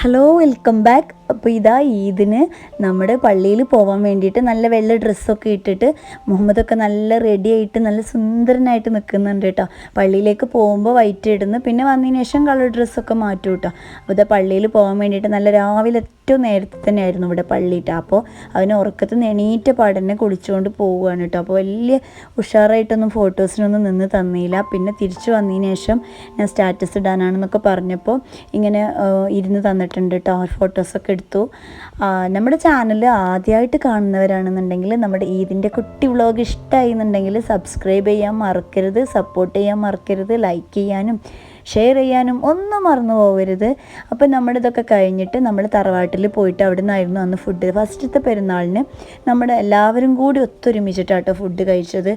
Hello welcome back അപ്പോൾ ഇതാ ഈദിന് നമ്മുടെ പള്ളിയിൽ പോകാൻ വേണ്ടിയിട്ട് നല്ല വെള്ള ഡ്രസ്സൊക്കെ ഇട്ടിട്ട് മുഹമ്മദൊക്കെ നല്ല റെഡി ആയിട്ട് നല്ല സുന്ദരനായിട്ട് നിൽക്കുന്നുണ്ട് കേട്ടോ. പള്ളിയിലേക്ക് പോകുമ്പോൾ വൈറ്റ് ഇടുന്നു. പിന്നെ വന്നതിന് ശേഷം കളർ ഡ്രസ്സൊക്കെ മാറ്റും കേട്ടോ. അപ്പോൾ ഇതാ പള്ളിയിൽ പോകാൻ വേണ്ടിയിട്ട് നല്ല രാവിലെ ഏറ്റവും നേരത്തെ തന്നെയായിരുന്നു ഇവിടെ പള്ളിയിട്ട് അപ്പോൾ അവന് ഉറക്കത്ത് നിന്ന് പാടനെ കുളിച്ചുകൊണ്ട് പോവുകയാണ് കേട്ടോ. അപ്പോൾ വലിയ ഉഷാറായിട്ടൊന്നും ഫോട്ടോസിനൊന്നും നിന്ന് തന്നില്ല. പിന്നെ തിരിച്ചു വന്നതിന് ശേഷം ഞാൻ സ്റ്റാറ്റസ് ഇടാനാണെന്നൊക്കെ പറഞ്ഞപ്പോൾ ഇങ്ങനെ ഇരുന്ന് തന്നിട്ടുണ്ട് കേട്ടോ. ഫോട്ടോസൊക്കെ എടുത്തു. നമ്മുടെ ചാനൽ ആദ്യമായിട്ട് കാണുന്നവരാണെന്നുണ്ടെങ്കിൽ നമ്മുടെ ഈദിന്റെ കുട്ടി വ്ളോഗ് ഇഷ്ടമായി എന്നുണ്ടെങ്കിൽ സബ്സ്ക്രൈബ് ചെയ്യാൻ മറക്കരുത് സപ്പോർട്ട് ചെയ്യാൻ മറക്കരുത് ലൈക്ക് ചെയ്യാനും ഷെയർ ചെയ്യാനും ഒന്നും മറന്നു പോകരുത്. അപ്പം നമ്മുടെ ഇതൊക്കെ കഴിഞ്ഞിട്ട് നമ്മൾ തറവാട്ടിൽ പോയിട്ട് അവിടെ നിന്നായിരുന്നു അന്ന് ഫുഡ് ഫസ്റ്റത്തെ പെരുന്നാളിന് നമ്മുടെ എല്ലാവരും കൂടി ഒത്തൊരുമിച്ചിട്ടാട്ടോ ഫുഡ് കഴിച്ചത്.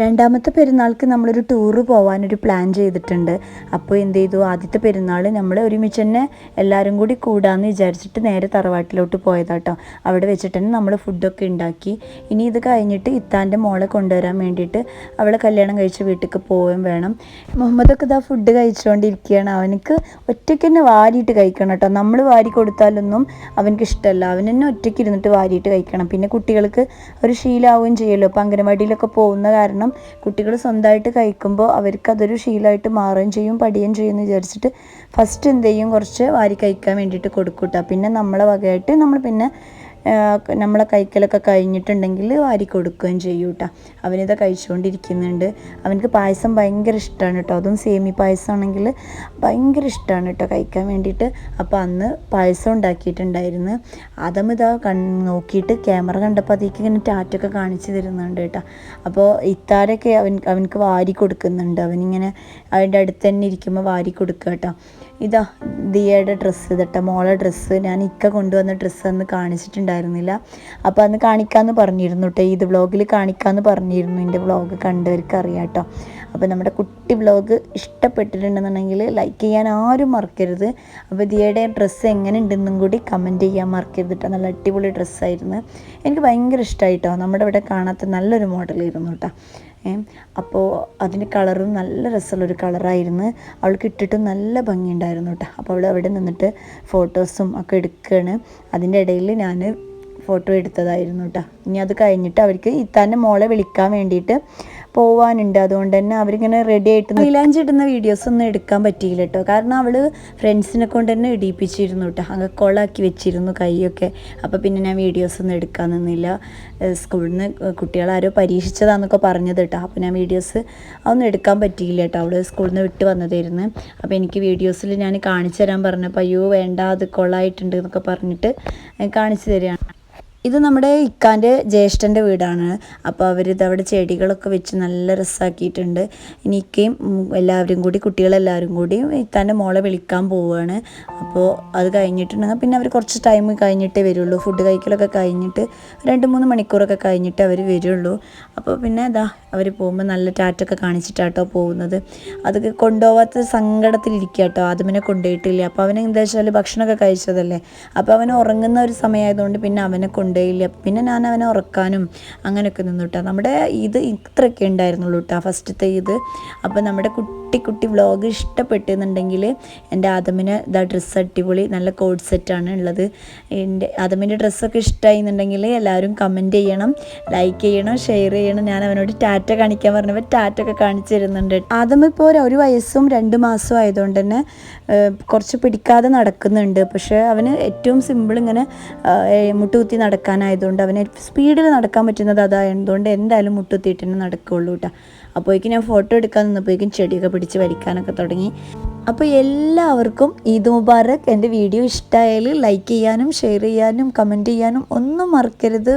രണ്ടാമത്തെ പെരുന്നാൾക്ക് നമ്മളൊരു ടൂറ് പോകാനൊരു പ്ലാൻ ചെയ്തിട്ടുണ്ട്. അപ്പോൾ എന്ത് ചെയ്തു? ആദ്യത്തെ പെരുന്നാൾ നമ്മൾ ഒരുമിച്ച് തന്നെ എല്ലാവരും കൂടി കൂടാന്ന് വിചാരിച്ചിട്ട് നേരെ തറവാട്ടിലോട്ട് പോയതാട്ടോ. അവിടെ വെച്ചിട്ട് തന്നെ നമ്മൾ ഫുഡൊക്കെ ഉണ്ടാക്കി. ഇനി ഇത് കഴിഞ്ഞിട്ട് ഇത്താന്റെ മോളെ കൊണ്ടുവരാൻ വേണ്ടിയിട്ട് അവളെ കല്യാണം കഴിച്ച് വീട്ടിലേക്ക് പോവുകയും വേണം. മുഹമ്മദൊക്കെ ഇതാ ഫുഡ് കഴിച്ചുകൊണ്ടിരിക്കുകയാണ് അവനക്ക് ഒറ്റയ്ക്ക് തന്നെ വാരിയിട്ട് കഴിക്കണം കേട്ടോ. നമ്മൾ വാരി കൊടുത്താലൊന്നും അവനക്ക് ഇഷ്ടമല്ല അവൻ തന്നെ ഒറ്റയ്ക്ക് ഇരുന്നിട്ട് വാരിയിട്ട് കഴിക്കണം. പിന്നെ കുട്ടികൾക്ക് ഒരു ശീലമാവുകയും ചെയ്യുമല്ലോ. അപ്പോൾ അംഗനവാടിയിലൊക്കെ പോകുന്ന കാരണം കുട്ടികൾ സ്വന്തമായിട്ട് കഴിക്കുമ്പോൾ അവർക്ക് അതൊരു ശീലമായിട്ട് മാറുകയും ചെയ്യും പഠിക്കുകയും ചെയ്യും എന്ന് വിചാരിച്ചിട്ട് ഫസ്റ്റ് എന്ത് ചെയ്യും? കുറച്ച് വാരി കഴിക്കാൻ വേണ്ടിയിട്ട് കൊടുക്കൂട്ടാ പിന്നെ നമ്മളെ വകയായിട്ട് നമ്മൾ പിന്നെ നമ്മളെ കൈക്കലൊക്കെ കഴിഞ്ഞിട്ടുണ്ടെങ്കിൽ വാരി കൊടുക്കുകയും ചെയ്യും കേട്ടോ അവനിത് കഴിച്ചുകൊണ്ടിരിക്കുന്നുണ്ട്. അവനക്ക് പായസം ഭയങ്കര ഇഷ്ടമാണ് കേട്ടോ അതും സേമി പായസമാണെങ്കിൽ ഭയങ്കര ഇഷ്ടമാണ് കേട്ടോ കഴിക്കാൻ വേണ്ടിയിട്ട്. അപ്പോൾ അന്ന് പായസം ഉണ്ടാക്കിയിട്ടുണ്ടായിരുന്നു. അതം ഇതാ കൺ നോക്കിയിട്ട് ക്യാമറ കണ്ടപ്പോൾ അതേക്ക് ഇങ്ങനെ ടാറ്റൊക്കെ കാണിച്ചു തരുന്നുണ്ട് കേട്ടോ അപ്പോൾ ഇത്താരൊക്കെ അവൻ അവനക്ക് വാരി കൊടുക്കുന്നുണ്ട്. അവനിങ്ങനെ അവന്റെ അടുത്ത് തന്നെ ഇരിക്കുമ്പോൾ വാരി കൊടുക്കുക കേട്ടോ ഇതാ ദിയയുടെ ഡ്രസ്സ് ഇതട്ടെ. മോളെ ഡ്രസ്സ് ഞാൻ ഇക്ക കൊണ്ടുവന്ന ഡ്രസ്സ് അന്ന് കാണിച്ചിട്ടുണ്ടായിരുന്നില്ല. അപ്പോൾ അന്ന് കാണിക്കാമെന്ന് പറഞ്ഞിരുന്നു കേട്ടോ ഇത് വ്ളോഗിൽ കാണിക്കാമെന്ന് പറഞ്ഞിരുന്നു. എന്റെ വ്ളോഗ് കണ്ടവർക്ക് അറിയാം കേട്ടോ അപ്പോൾ നമ്മുടെ കുട്ടി വ്ലോഗ് ഇഷ്ടപ്പെട്ടിട്ടുണ്ടെന്നുണ്ടെങ്കിൽ ലൈക്ക് ചെയ്യാൻ ആരും മറക്കരുത്. അപ്പോൾ ദിയയുടെ ഡ്രസ്സ് എങ്ങനെ ഉണ്ടെന്നും കൂടി കമന്റ് ചെയ്യാൻ മറക്കരുത് കേട്ടോ നല്ല അടിപൊളി ഡ്രസ്സായിരുന്നു എനിക്ക് ഭയങ്കര ഇഷ്ടമായിട്ടോ നമ്മുടെ ഇവിടെ കാണാത്ത നല്ലൊരു മോഡലായിരുന്നു കേട്ടോ അപ്പോൾ അതിന്റെ കളറും നല്ല രസമുള്ളൊരു കളറായിരുന്നു അവൾക്ക് ഇട്ടിട്ടും നല്ല ഭംഗിയുണ്ടായിരുന്നു കേട്ടോ അപ്പോൾ അവൾ അവിടെ നിന്നിട്ട് ഫോട്ടോസും ഒക്കെ എടുക്കുകയാണ് അതിന്റെ ഇടയിൽ ഞാൻ ഫോട്ടോ എടുത്തതായിരുന്നു കേട്ടോ ഇനി അത് കഴിഞ്ഞിട്ട് അവർക്ക് ഇത്താന്റെ മോളെ വിളിക്കാൻ വേണ്ടിയിട്ട് പോവാനുണ്ട്. അതുകൊണ്ട് തന്നെ അവരിങ്ങനെ റെഡി ആയിട്ട് മൈലാഞ്ചി ഇടുന്ന വീഡിയോസ് ഒന്നും എടുക്കാൻ പറ്റിയില്ല കേട്ടോ കാരണം അവൾ ഫ്രണ്ട്സിനെ കൊണ്ട് തന്നെ ഇടിയിപ്പിച്ചിരുന്നു കേട്ടോ അങ്ങ് കൊളാക്കി വെച്ചിരുന്നു കൈയൊക്കെ. അപ്പോൾ പിന്നെ ഞാൻ വീഡിയോസ് ഒന്നും എടുക്കാൻ നിന്നില്ല. സ്കൂളിൽ നിന്ന് കുട്ടികളാരോ പരീക്ഷിച്ചതാന്നൊക്കെ പറഞ്ഞത് കേട്ടോ അപ്പോൾ ഞാൻ വീഡിയോസ് അതൊന്നും എടുക്കാൻ പറ്റിയില്ല കേട്ടോ അവൾ സ്കൂളിൽ നിന്ന് വിട്ട് വന്നതായിരുന്നു. അപ്പോൾ എനിക്ക് വീഡിയോസിൽ ഞാൻ കാണിച്ചു തരാൻ പറഞ്ഞപ്പോൾ അയ്യോ വേണ്ട അത് കൊളായിട്ടുണ്ട് എന്നൊക്കെ പറഞ്ഞിട്ട് കാണിച്ചു തരികയാണ് ഇത് നമ്മുടെ ഇക്കാന്റെ ജ്യേഷ്ഠന്റെ വീടാണ്. അപ്പോൾ അവരിത് അവിടെ ചെടികളൊക്കെ വെച്ച് നല്ല രസമാക്കിയിട്ടുണ്ട് ഇനി ഇക്കയും എല്ലാവരും കൂടി കുട്ടികളെല്ലാവരും കൂടി ഇക്കാന്റെ മോളെ വിളിക്കാൻ പോവുകയാണ് അപ്പോൾ അത് കഴിഞ്ഞിട്ടുണ്ടെങ്കിൽ പിന്നെ അവർ കുറച്ച് ടൈം കഴിഞ്ഞിട്ടേ വരുള്ളൂ. ഫുഡ് കഴിക്കലൊക്കെ കഴിഞ്ഞിട്ട് രണ്ട് മൂന്ന് മണിക്കൂറൊക്കെ കഴിഞ്ഞിട്ട് അവർ വരുള്ളൂ. അപ്പോൾ പിന്നെ ഇതാ അവർ പോകുമ്പോൾ നല്ല ടാറ്റൊക്കെ കാണിച്ചിട്ടാട്ടോ പോകുന്നത്. അതൊക്കെ കൊണ്ടുപോകാത്ത സങ്കടത്തിലിരിക്കുക കേട്ടോ അതുമിനെ കൊണ്ടുപോയിട്ടില്ല. അപ്പോൾ അവനെന്താ വെച്ചാൽ ഭക്ഷണമൊക്കെ കഴിച്ചതല്ലേ? അപ്പോൾ അവൻ ഉറങ്ങുന്ന ഒരു സമയമായതുകൊണ്ട് പിന്നെ അവനെ കൊണ്ടുപോയില്ല പിന്നെ ഞാൻ അവനെ ഉറക്കാനും അങ്ങനെയൊക്കെ നിന്നു കേട്ടോ നമ്മുടെ ഇത് ഇത്രയൊക്കെ ഉണ്ടായിരുന്നുള്ളൂ കേട്ടോ ഫസ്റ്റത്തെ ഇത്. അപ്പോൾ നമ്മുടെ കുട്ടി കുട്ടി വ്ളോഗ് ഇഷ്ടപ്പെട്ടെന്നുണ്ടെങ്കിൽ എന്റെ ആദമിന് ഇതാ ഡ്രസ്സ് അടിപൊളി നല്ല കോഡ് സെറ്റാണ് ഉള്ളത്. എന്റെ ആദമിന്റെ ഡ്രസ്സൊക്കെ ഇഷ്ടമായി എന്നുണ്ടെങ്കിൽ എല്ലാവരും കമന്റ് ചെയ്യണം ലൈക്ക് ചെയ്യണം ഷെയർ ചെയ്യണം. ഞാൻ അവനോട് ടാറ്റ കാണിക്കാൻ പറഞ്ഞപ്പോൾ ടാറ്റ ഒക്കെ കാണിച്ചു തരുന്നുണ്ട്. ആദം ഇപ്പോൾ ഒരു വയസ്സും രണ്ട് മാസവും ആയതുകൊണ്ട് തന്നെ കുറച്ച് പിടിക്കാതെ നടക്കുന്നുണ്ട്. പക്ഷേ അവന് ഏറ്റവും സിമ്പിൾ ഇങ്ങനെ മുട്ടുകുത്തി മുട്ടുകുത്തി നടക്കാനായതുകൊണ്ട് അവന് സ്പീഡിൽ നടക്കാൻ പറ്റുന്നത് അതായതുകൊണ്ട് എന്തായാലും മുട്ടുകുത്തിയിട്ട് തന്നെ നടക്കുകയുള്ളൂ കേട്ടോ അപ്പോഴേക്കും ഞാൻ ഫോട്ടോ എടുക്കാൻ നിന്നപ്പോഴേക്കും ചെടിയൊക്കെ പിടിച്ച് വലിക്കാനൊക്കെ തുടങ്ങി. അപ്പോൾ എല്ലാവർക്കും ഈദ് മുബാറക്. എന്റെ വീഡിയോ ഇഷ്ടമായാൽ ലൈക്ക് ചെയ്യാനും ഷെയർ ചെയ്യാനും കമന്റ് ചെയ്യാനും ഒന്നും മറക്കരുത്.